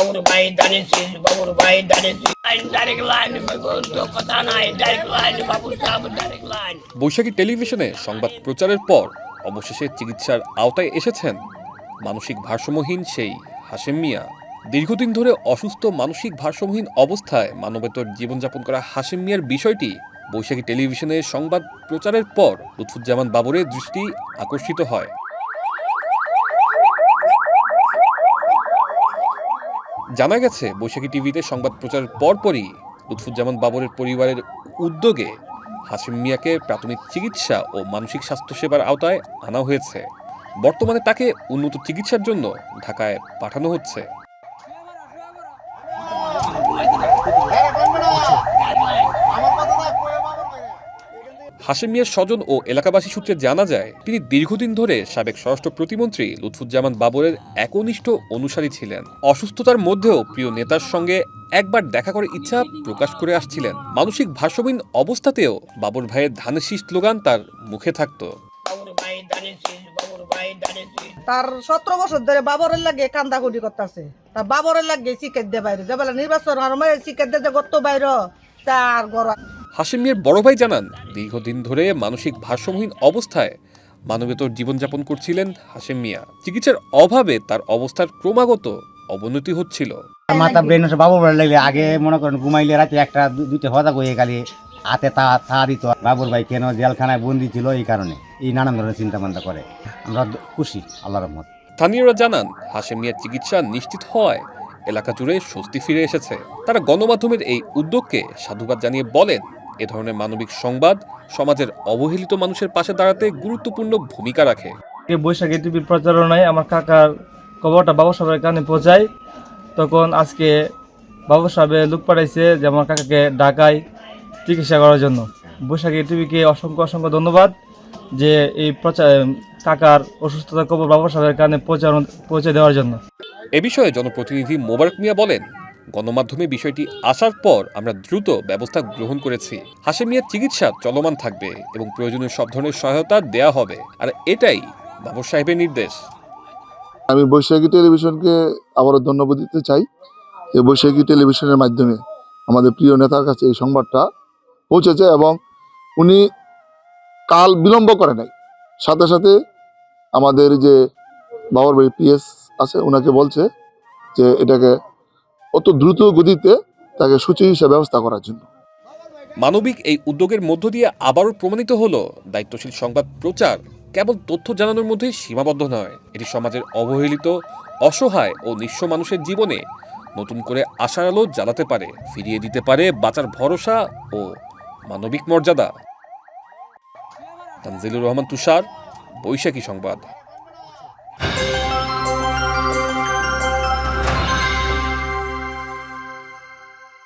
বাবুর ভাই দাঁড়িয়েছিস বাবুর ভাই বৈশাখী টেলিভিশনে সংবাদ প্রচারের পর অবশেষে চিকিৎসার আওতায় এসেছেন মানসিক ভারসাম্যহীন সেই হাশেম মিয়া। দীর্ঘদিন ধরে অসুস্থ মানসিক ভারসাম্যহীন অবস্থায় মানবেতর জীবনযাপন করা হাশেম মিয়ার বিষয়টি বৈশাখী টেলিভিশনে সংবাদ প্রচারের পর লুৎফুজ্জামান বাবরের দৃষ্টি আকর্ষিত হয়। জানা গেছে, বৈশাখী টিভিতে সংবাদ প্রচারের পরপরই লুৎফুজ্জামান বাবরের পরিবারের উদ্যোগে হাসিম মিয়াকে প্রাথমিক চিকিৎসা ও মানসিক স্বাস্থ্যসেবার আওতায় আনা হয়েছে। বর্তমানে তাকে উন্নত চিকিৎসার জন্য ঢাকায় পাঠানো হচ্ছে। হাসিম মিয়ার স্বজন ও এলাকাবাসী সূত্রে জানা যায়, তিনি দীর্ঘদিন ধরে সাবেক স্বরাষ্ট্র প্রতিমন্ত্রী লুৎফুজ্জামান বাবরের একনিষ্ঠ অনুসারী ছিলেন। অসুস্থতার মধ্যেও প্রিয় নেতার সঙ্গে একবার দেখা করার ইচ্ছা প্রকাশ করে আসছিলেন। মানসিক ভারসাম্যহীন অবস্থাতেও বাবর ভাইয়ের ধানের শীষ স্লোগান তার মুখে থাকতো। তার সতেরো বছর ধরে বাবরের লাগে কান্দা কান্দাকুটি করতেছে। তা বাবরের লাগে চিকেট দিয়ে বাইরে। যে বলে নির্বাচন আর চিকেট দিয়ে গত বাইর তার গড় হাসিম মিয়ার বড় ভাই জানান দীর্ঘদিন ধরে মানসিক ভারসাম্যহীন অবস্থায় মানবেতর জীবনযাপন করছিলেন হাসিম মিয়া চিকিৎসার অভাবে তার অবস্থার ক্রমাগত অবনতি হচ্ছিল। মাথা ব্রেন বাবু লাগলে আগে মনে করেন ঘুমাইলে রাতে একটা দু- দুইটা হজা গিয়ে গেলে হাতে তা তা দিত। বাবুর ভাই কেন জেলখানায় বন্দি ছিল এই কারণে। এই নানান ধরনের চিন্তা ভাবনা করে। আমরা খুশি আল্লাহর রহমত। স্থানীয়রা জানান হাসিম মিয়ার চিকিৎসা নিশ্চিত হয় এলাকা জুড়ে স্বস্তি ফিরে এসেছে। তারা গণমাধ্যমের এই উদ্যোগকে সাধুবাদ জানিয়ে বলেন এ ধরনের মানবিক সংবাদ সমাজের অবহেলিত মানুষের পাশে দাঁড়াতে গুরুত্বপূর্ণ ভূমিকা রাখে। বৈশাখী টিভির প্রচারণায় আমার কাকার খবরটা বাবা সাহেবের কানে পৌঁছায়। তখন আজকে বাবা সাহেবে লোক পাঠাইছে যে আমার কাকাকে ঢাকায় চিকিৎসা করার জন্য। বৈশাখী টিভিকে অসংখ্য অসংখ্য ধন্যবাদ যে এই প্রচার কাকার অসুস্থতার খবর বাবা সাহেবের কানে পৌঁছানো পৌঁছে দেওয়ার জন্য। এ বিষয়ে জনপ্রতিনিধি মোবারক মিয়া বলেন গণমাধ্যমে বিষয়টি আসার পর আমরা দ্রুত ব্যবস্থা গ্রহণ করেছি। হাসিম মিয়ার চিকিৎসা চলমান থাকবে এবং প্রয়োজনীয় সব ধরনের সহায়তা দেয়া হবে। আর এটাই বাবর সাহেবের নির্দেশ। আমি বৈশাখী টেলিভিশনকে আবারও ধন্যবাদ দিতে চাই যে বৈশাখী টেলিভিশনের মাধ্যমে আমাদের প্রিয় নেতার কাছে এই সংবাদটা পৌঁছেছে এবং উনি কাল বিলম্ব করে নাই। সাথে সাথে আমাদের যে বাবার বাড়ি পিএস আছে ওনাকে বলছে যে এটাকে অত দ্রুত গতিতে তাকে সুচিকিৎসা ব্যবস্থা করার জন্য। মানবিক এই উদ্যোগের মধ্য দিয়ে আবারও প্রমাণিত হলো, দায়িত্বশীল সংবাদ প্রচার কেবল তথ্য জানানোর মধ্যেই সীমাবদ্ধ নয়, এটি সমাজের অবহেলিত, অসহায় ও নিঃস্ব মানুষের জীবনে নতুন করে আশার আলো জ্বালাতে পারে, ফিরিয়ে দিতে পারে বাঁচার ভরসা ও মানবিক মর্যাদা। তানজিলুর রহমান তুষার, বৈশাখী সংবাদ।